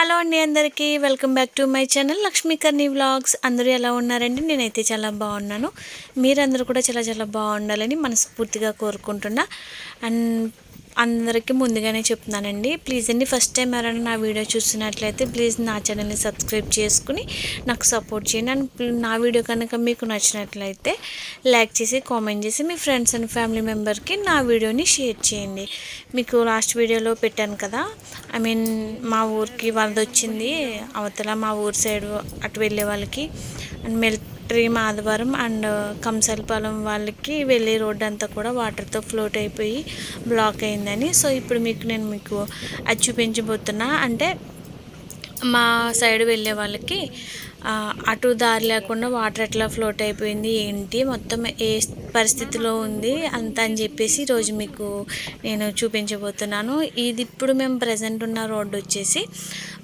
Hello అండి అందరికీ welcome back to my channel Lakshmikarni vlogs. అందరూ ఎలా ఉన్నారండి? నేనైతే చాలా బాగున్నాను. మీరందరూ కూడా చాలా చాలా బాగుండాలని మనస్ఫూర్తిగా కోరుకుంటున్నా. అండ్ అందరికీ ముందుగానే చెప్తున్నానండి. ప్లీజ్ అండి ఫస్ట్ టైం ఎవరైనా నా వీడియో చూస్తున్నట్లయితే ప్లీజ్ నా ఛానల్ని సబ్స్క్రైబ్ చేసుకుని నాకు సపోర్ట్ చేయండి. అండ్ నా వీడియో కనుక మీకు నచ్చినట్లయితే లైక్ చేసి కామెంట్ చేసి మీ ఫ్రెండ్స్ అండ్ ఫ్యామిలీ మెంబర్కి నా వీడియోని షేర్ చేయండి. మీకు లాస్ట్ వీడియోలో పెట్టాను కదా ఐ మీన్ మా ఊరికి వరద వచ్చింది అవతల మా ఊరి సైడ్ అటు వెళ్ళే వాళ్ళకి అండ్ మెల్ మిలిటరీ మాధవరం అండ్ కంసల్పాలెం వాళ్ళకి వెళ్ళే రోడ్ అంతా కూడా వాటర్తో ఫ్లోట్ అయిపోయి బ్లాక్ అయిందని. సో ఇప్పుడు మీకు నేను మీకు అది చూపించబోతున్నా. అంటే మా సైడ్ వెళ్ళే వాళ్ళకి అటు దారి లేకుండా వాటర్ ఎట్లా ఫ్లోట్ అయిపోయింది ఏంటి మొత్తం ఏ పరిస్థితిలో ఉంది అంత అని చెప్పేసి ఈరోజు మీకు నేను చూపించబోతున్నాను. ఇది ఇప్పుడు మేము ప్రజెంట్ ఉన్న రోడ్డు వచ్చేసి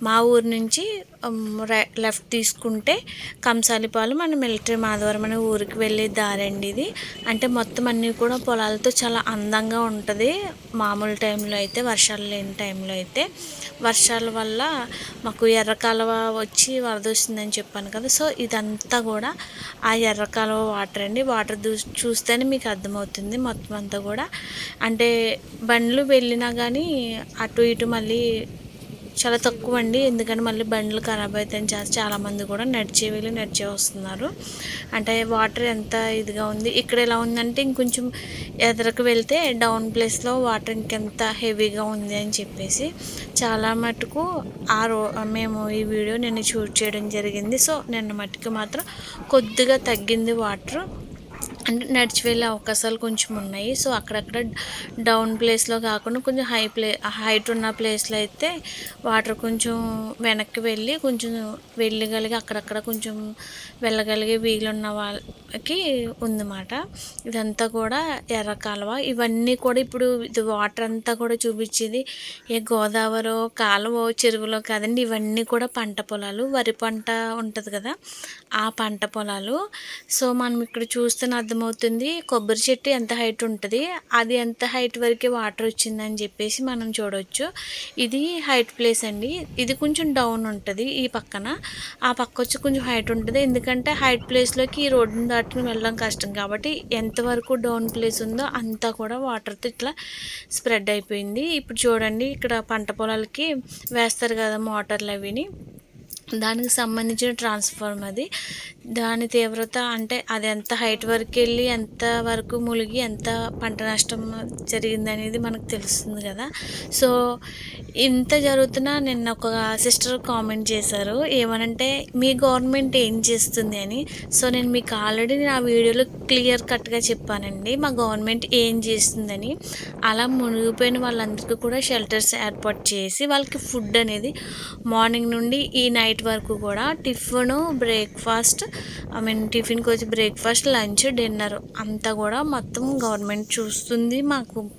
మా ఊరు నుంచి లెఫ్ట్ తీసుకుంటే కంసాలిపాలెం మన మిలిటరీ మాధవరం అనే ఊరికి వెళ్ళే దారి అండి ఇది. అంటే మొత్తం అన్నీ కూడా పొలాలతో చాలా అందంగా ఉంటుంది. మామూలు టైంలో అయితే వర్షాలు లేని టైంలో అయితే. వర్షాల వల్ల మాకు ఎర్ర కాలువ వచ్చి వరద వస్తుందని చెప్పాను కదా. సో ఇదంతా కూడా ఆ ఎర్ర కాలువ వాటర్ అండి. వాటర్ దూ చూస్తేనే మీకు అర్థమవుతుంది మొత్తం అంతా కూడా. అంటే బండ్లు వెళ్ళినా కానీ అటు ఇటు మళ్ళీ చాలా తక్కువ అండి ఎందుకంటే మళ్ళీ బండ్లు ఖరాబ్ అవుతాయని చేసి చాలామంది కూడా నడిచే వెళ్ళి నడిచే వస్తున్నారు. అంటే వాటర్ ఎంత ఇదిగా ఉంది ఇక్కడ ఎలా ఉందంటే ఇంకొంచెం ఎదరకు వెళ్తే డౌన్ ప్లేస్లో వాటర్ ఇంకెంత హెవీగా ఉంది అని చెప్పేసి చాలా మటుకు ఆ రో మేము ఈ వీడియో నిన్న షూట్ చేయడం జరిగింది. సో నిన్న మటుకు మాత్రం కొద్దిగా తగ్గింది వాటర్. అంటే నడిచి వెళ్ళే అవకాశాలు కొంచెం ఉన్నాయి. సో అక్కడక్కడ డౌన్ ప్లేస్లో కాకుండా కొంచెం హై ప్లే హైట్ ఉన్న ప్లేస్లో అయితే వాటర్ కొంచెం వెనక్కి వెళ్ళి కొంచెం వెళ్ళగలిగి అక్కడక్కడ కొంచెం వెళ్ళగలిగే వీలున్న కి ఉందన్నమాట. ఇదంతా కూడా ఎర్ర కాలువ. ఇవన్నీ కూడా ఇప్పుడు ఇది వాటర్ అంతా కూడా చూపించేది. ఏ గోదావరి కాలువ చెరువులో కాదండి ఇవన్నీ కూడా పంట పొలాలు. వరి పంట ఉంటుంది కదా ఆ పంట పొలాలు. సో మనం ఇక్కడ చూస్తే అర్థమవుతుంది కొబ్బరి చెట్టు ఎంత హైట్ ఉంటుంది అది ఎంత హైట్ వరకు వాటర్ వచ్చిందని చెప్పేసి మనం చూడవచ్చు ఇది హైట్ ప్లేస్ అండి. ఇది కొంచెం డౌన్ ఉంటుంది ఈ పక్కన. ఆ పక్క వచ్చి కొంచెం హైట్ ఉంటుంది. ఎందుకంటే హైట్ ప్లేస్లోకి ఈ రోడ్డుని పట్టుకుని వెళ్ళడం కష్టం. కాబట్టి ఎంతవరకు డౌన్ ప్లేస్ ఉందో అంతా కూడా వాటర్తో ఇట్లా స్ప్రెడ్ అయిపోయింది. ఇప్పుడు చూడండి ఇక్కడ పంట పొలాలకి వేస్తారు కదా మోటార్లు అవిని. దానికి సంబంధించిన ట్రాన్స్ఫార్మ్ అది. దాని తీవ్రత అంటే అది ఎంత హైట్ వరకు వెళ్ళి ఎంత వరకు మునిగి ఎంత పంట నష్టం జరిగింది అనేది మనకు తెలుస్తుంది కదా. సో ఇంత జరుగుతున్నా నిన్న ఒక సిస్టర్ కామెంట్ చేశారు. ఏమనంటే మీ గవర్నమెంట్ ఏం చేస్తుంది అని. సో నేను మీకు ఆల్రెడీ నా వీడియోలో క్లియర్ కట్గా చెప్పానండి. మా గవర్నమెంట్ ఏం చేస్తుందని. అలా మునిగిపోయిన వాళ్ళందరికీ కూడా షెల్టర్స్ ఏర్పాటు చేసి వాళ్ళకి ఫుడ్ అనేది మార్నింగ్ నుండి ఈ నైట్ వరకు కూడా టిఫిన్ బ్రేక్ఫాస్ట్ ఐ మీన్ టిఫిన్కి వచ్చి బ్రేక్ఫాస్ట్ లంచ్ డిన్నర్ అంతా కూడా మొత్తం గవర్నమెంట్ చూస్తుంది. మాకు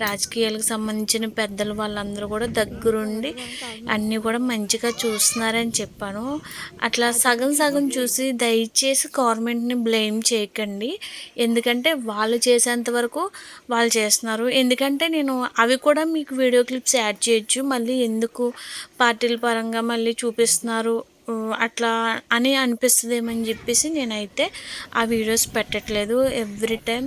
రాజకీయాలకు సంబంధించిన పెద్దలు వాళ్ళందరూ కూడా దగ్గరుండి అన్నీ కూడా మంచిగా చూస్తున్నారని చెప్పాను. అట్లా సగం సగం చూసి దయచేసి గవర్నమెంట్ని బ్లేమ్ చేయకండి. ఎందుకంటే వాళ్ళు చేసేంత వరకు వాళ్ళు చేస్తున్నారు. ఎందుకంటే నేను అవి కూడా మీకు వీడియో క్లిప్స్ యాడ్ చేయొచ్చు. మళ్ళీ ఎందుకు పార్టీల పరంగా మళ్ళీ చూపిస్తున్నారు? ఉ, అట్లా అని అనిపిస్తుందేమని చెప్పేసి నేనైతే ఆ వీడియోస్ పెట్టట్లేదు. ఎవ్రీ టైం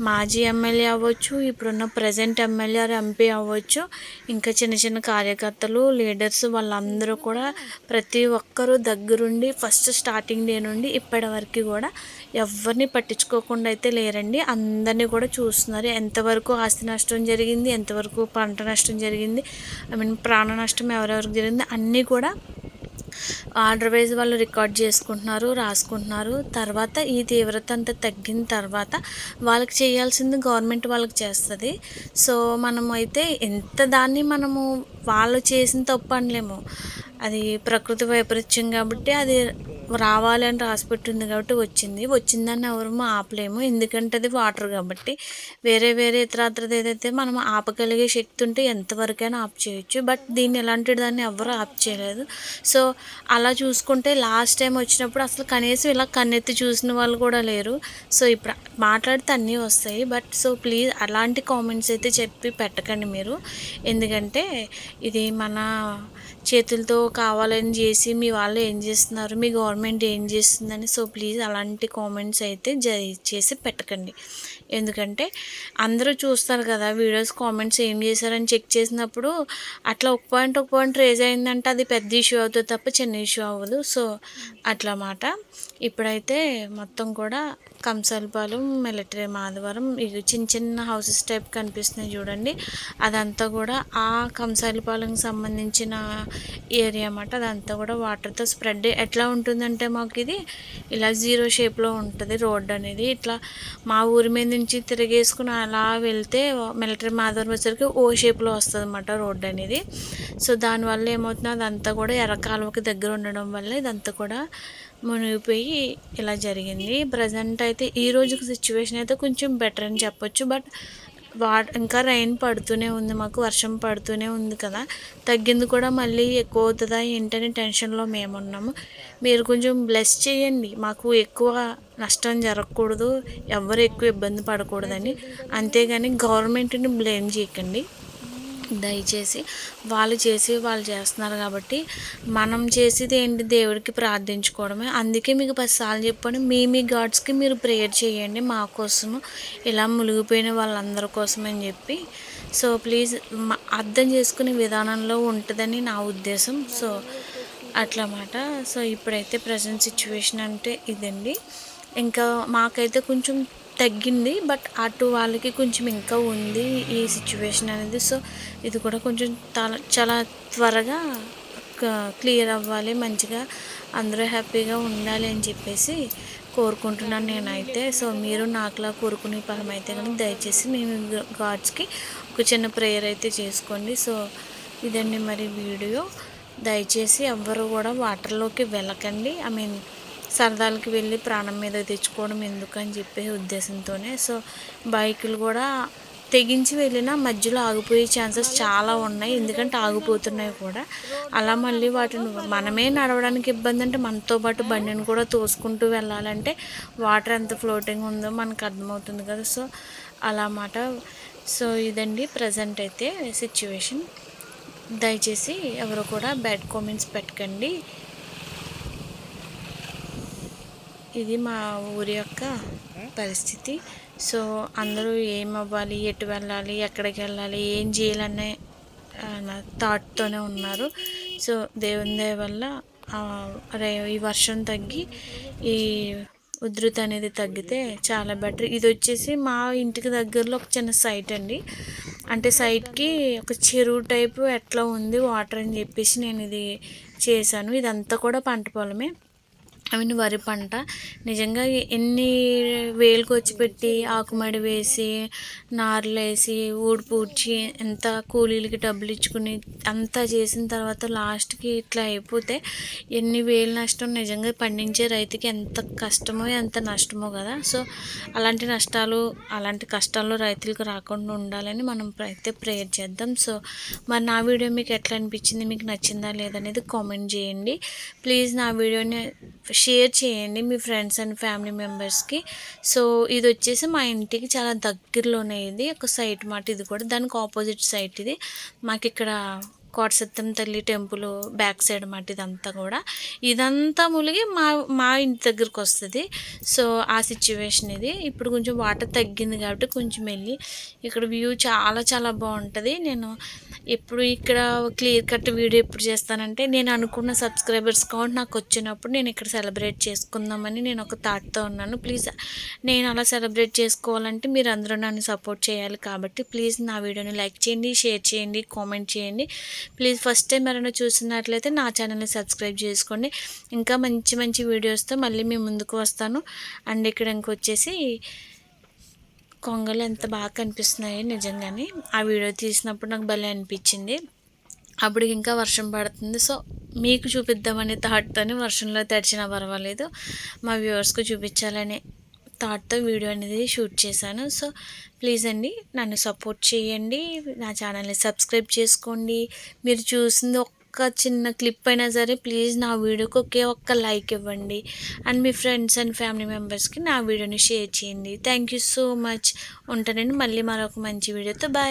మాజీ ఎమ్మెల్యే అవ్వచ్చు ఇప్పుడున్న ప్రజెంట్ ఎమ్మెల్యే ఆర్ ఎంపీ అవ్వచ్చు. ఇంకా చిన్న చిన్న కార్యకర్తలు లీడర్స్ వాళ్ళందరూ కూడా ప్రతి ఒక్కరూ దగ్గరుండి ఫస్ట్ స్టార్టింగ్ డే నుండి ఇప్పటి వరకు కూడా ఎవరిని పట్టించుకోకుండా అయితే లేరండి. అందరినీ కూడా చూస్తున్నారు. ఎంతవరకు ఆస్తి నష్టం జరిగింది ఎంతవరకు పంట నష్టం జరిగింది ఐ మీన్ ప్రాణ నష్టం ఎవరెవరికి జరిగింది అన్నీ కూడా ఆర్డర్ వైజ్ వాళ్ళు రికార్డ్ చేసుకుంటున్నారు రాసుకుంటున్నారు. తర్వాత ఈ తీవ్రత అంతా తగ్గిన తర్వాత వాళ్ళకి చేయాల్సింది గవర్నమెంట్ వాళ్ళకి చేస్తుంది. సో మనం అయితే ఎంత దాన్ని మనము వాళ్ళు చేసిన తప్పు అనలేము. అది ప్రకృతి వైపరీత్యం కాబట్టి అది రావాలని అని రాసిపెట్టింది కాబట్టి వచ్చింది. వచ్చిందని ఎవరు ఆపలేము. ఎందుకంటే అది వాటర్ కాబట్టి వేరే వేరే ఇతరాత్రది ఏదైతే మనం ఆపగలిగే శక్తి ఉంటే ఎంతవరకైనా ఆప్ చేయొచ్చు. బట్ దీన్ని ఎలాంటి దాన్ని ఎవరు ఆప్ చేయలేదు. సో అలా చూసుకుంటే లాస్ట్ టైం వచ్చినప్పుడు అసలు కనీసం ఇలా కన్నెత్తి చూసిన వాళ్ళు కూడా లేరు. సో ఇప్పుడు మాట్లాడితే అన్నీ వస్తాయి. బట్ సో ప్లీజ్ అలాంటి కామెంట్స్ అయితే చెప్పి పెట్టకండి మీరు. ఎందుకంటే ఇది మన చేతులతో కావాలని చేసి మీ వాళ్ళు ఏం చేస్తున్నారు? మీ గవర్నమెంట్ ఏం చేస్తుందని సో ప్లీజ్ అలాంటి కామెంట్స్ అయితే చేసి పెట్టకండి. ఎందుకంటే అందరూ చూస్తారు కదా వీడియోస్ కామెంట్స్ ఏం చేశారని చెక్ చేసినప్పుడు అట్లా ఒక పాయింట్ ఒక పాయింట్ రేజ్ అయిందంటే అది పెద్ద ఇష్యూ అవుతుంది తప్ప చిన్న ఇష్యూ అవ్వదు. సో అట్లా మాట. ఇప్పుడైతే మొత్తం కూడా కంసల్పాలెం మిలిటరీ మాధవరం ఇవి చిన్న చిన్న హౌసెస్ టైప్ కనిపిస్తున్నాయి చూడండి. అదంతా కూడా ఆ కంసాలిపాలెంకి సంబంధించిన ఏరియా అన్నమాట అదంతా కూడా వాటర్తో స్ప్రెడ్ ఎట్లా ఉంటుంది ఏంటంటే మాకు ఇది ఇలా జీరో షేప్లో ఉంటుంది రోడ్ అనేది. ఇట్లా మా ఊరి మీద నుంచి తిరిగేసుకుని అలా వెళ్తే మిలిటరీ మాధవరం వచ్చేసరికి ఓ షేప్లో వస్తుంది అనమాట రోడ్ అనేది. సో దానివల్ల ఏమవుతుంది అదంతా కూడా ఎర్రకాలువకి దగ్గర ఉండడం వల్ల ఇదంతా కూడా మునిగిపోయి ఇలా జరిగింది. ప్రజెంట్ అయితే ఈ రోజుకి సిచ్యువేషన్ అయితే కొంచెం బెటర్ అని చెప్పొచ్చు. బట్ వా ఇంకా రైన్ పడుతూనే ఉంది మాకు వర్షం పడుతూనే ఉంది కదా. తగ్గింది కూడా మళ్ళీ ఎక్కువ అవుతుందా ఏంటని టెన్షన్లో మేము ఉన్నాము. మీరు కొంచెం బ్లెస్ చేయండి మాకు ఎక్కువ నష్టం జరగకూడదు ఎవరు ఎక్కువ ఇబ్బంది పడకూడదని. అంతేగాని గవర్నమెంట్ని బ్లేమ్ చేయకండి. దయచేసి వాళ్ళు చేసి వాళ్ళు చేస్తున్నారు కాబట్టి మనం చేసేది ఏంటి దేవుడికి ప్రార్థించుకోవడమే. అందుకే మీకు పదిసార్లు చెప్పండి మీ మీ గాడ్స్కి మీరు ప్రేయర్ చేయండి మా కోసము. ఇలా మునిగిపోయిన వాళ్ళందరి కోసం అని చెప్పి. సో ప్లీజ్ అర్థం చేసుకునే విధానంలో ఉంటుందని నా ఉద్దేశం. సో అట్లా మాట సో ఇప్పుడైతే ప్రజెంట్ సిచ్యువేషన్ అంటే ఇదండి. ఇంకా మాకైతే కొంచెం తగ్గింది బట్ అటు వాళ్ళకి కొంచెం ఇంకా ఉంది ఈ సిచ్యువేషన్ అనేది. సో ఇది కూడా కొంచెం చాలా త్వరగా క్లియర్ అవ్వాలి మంచిగా అందరూ హ్యాపీగా ఉండాలి అని చెప్పేసి కోరుకుంటున్నాను నేనైతే. సో మీరు నాకులా కోరుకునే ఫలం అయితే కానీ దయచేసి మేము గాడ్స్కి ఒక చిన్న ప్రేయర్ అయితే చేసుకోండి. సో ఇదండి మరి వీడియో. దయచేసి ఎవ్వరు కూడా వాటర్లోకి వెళ్ళకండి. ఐ మీన్ సరదాలకి వెళ్ళి ప్రాణం మీద తెచ్చుకోవడం ఎందుకు అని చెప్పే ఉద్దేశంతోనే. సో బైకులు కూడా తెగించి వెళ్ళినా మధ్యలో ఆగిపోయే ఛాన్సెస్ చాలా ఉన్నాయి. ఎందుకంటే ఆగిపోతున్నాయి కూడా. అలా మళ్ళీ వాటిని మనమే నడవడానికి ఇబ్బంది అంటే మనతో పాటు బండిని కూడా తోసుకుంటూ వెళ్ళాలంటే వాటర్ ఎంత ఫ్లోటింగ్ ఉందో మనకు అర్థమవుతుంది కదా. సో అలా మాట. సో ఇదండి ప్రజెంట్ అయితే సిచ్యువేషన్. దయచేసి ఎవరు కూడా బ్యాడ్ కామెంట్స్ పెట్టకండి. ఇది మా ఊరి యొక్క పరిస్థితి. సో అందరూ ఏం అవ్వాలి ఎటు వెళ్ళాలి ఎక్కడికి వెళ్ళాలి ఏం చేయాలనే థాట్తోనే ఉన్నారు. సో దేవుని దయ వల్ల ఈ వర్షం తగ్గి ఈ ఉధృతి అనేది తగ్గితే చాలా బెటర్. ఇది వచ్చేసి మా ఇంటికి దగ్గరలో ఒక చిన్న సైట్ అండి. అంటే సైట్కి ఒక చెరువు టైపు ఎట్లా ఉంది వాటర్ అని చెప్పేసి నేను ఇది చేశాను. ఇదంతా కూడా పంట పొలమే. మీన్ వరి పంట నిజంగా ఎన్ని వేలు వచ్చి పెట్టి ఆకుమడి వేసి నార్లు వేసి ఊడిపూడ్చి ఎంత కూలీలకి డబ్బులు ఇచ్చుకుని అంతా చేసిన తర్వాత లాస్ట్కి ఇట్లా అయిపోతే ఎన్ని వేలు నష్టం నిజంగా పండించే రైతుకి ఎంత కష్టమో ఎంత నష్టమో కదా. సో అలాంటి నష్టాలు అలాంటి కష్టాలు రైతులకు రాకుండా ఉండాలని మనం అయితే ప్రేయర్ చేద్దాం. సో మరి నా వీడియో మీకు ఎట్లా అనిపించింది మీకు నచ్చిందా లేదనేది కామెంట్ చేయండి. ప్లీజ్ నా వీడియోని షేర్ చేయండి మీ ఫ్రెండ్స్ అండ్ ఫ్యామిలీ మెంబర్స్కి. సో ఇది వచ్చేసి మా ఇంటికి చాలా దగ్గరలోనే ఇది. ఒక సైట్ మాట ఇది కూడా. దానికి ఆపోజిట్ సైట్ ఇది. మాకు ఇక్కడ కోటసత్యం తల్లి టెంపుల్ బ్యాక్ సైడ్ అన్నమాట ఇదంతా కూడా. ఇదంతా ములిగి మా మా ఇంటి దగ్గరకు వస్తుంది. సో ఆ సిచ్యువేషన్ ఇది. ఇప్పుడు కొంచెం వాటర్ తగ్గింది కాబట్టి కొంచెం వెళ్ళి ఇక్కడ వ్యూ చాలా చాలా బాగుంటుంది. నేను ఎప్పుడు ఇక్కడ క్లియర్ కట్ వీడియో ఎప్పుడు చేస్తానంటే నేను అనుకున్న సబ్స్క్రైబర్స్ కౌంట్ నాకు వచ్చినప్పుడు నేను ఇక్కడ సెలబ్రేట్ చేసుకుందామని నేను ఒక థాట్తో ఉన్నాను. ప్లీజ్ నేను అలా సెలబ్రేట్ చేసుకోవాలంటే మీరు అందరూ నన్ను సపోర్ట్ చేయాలి కాబట్టి ప్లీజ్ నా వీడియోని లైక్ చేయండి షేర్ చేయండి కామెంట్ చేయండి. ప్లీజ్ ఫస్ట్ టైం ఎవరైనా చూసినట్లయితే నా ఛానల్ని సబ్స్క్రైబ్ చేసుకోండి. ఇంకా మంచి మంచి వీడియోస్తో మళ్ళీ మేము ముందుకు వస్తాను. అండ్ ఇక్కడ ఇంకొచ్చేసి కొంగలు ఎంత బాగా కనిపిస్తున్నాయి నిజంగానే. ఆ వీడియో తీసినప్పుడు నాకు భలే అనిపించింది. అప్పుడు ఇంకా వర్షం పడుతుంది. సో మీకు చూపిద్దామనే థాట్తోనే వర్షంలో తడిచినా పర్వాలేదు. మా వ్యూవర్స్కు చూపించాలని థాట్తో వీడియో అనేది షూట్ చేశాను. సో ప్లీజ్ అండి నన్ను సపోర్ట్ చేయండి. నా ఛానల్ని సబ్స్క్రైబ్ చేసుకోండి. మీరు చూసింది ఒక్క చిన్న క్లిప్ అయినా సరే ప్లీజ్ నా వీడియోకి ఒకే ఒక్క లైక్ ఇవ్వండి. అండ్ మీ ఫ్రెండ్స్ అండ్ ఫ్యామిలీ మెంబర్స్కి నా వీడియోని షేర్ చేయండి. Thank you so much. ఉంటానండి మళ్ళీ మరొక మంచి వీడియోతో. బాయ్.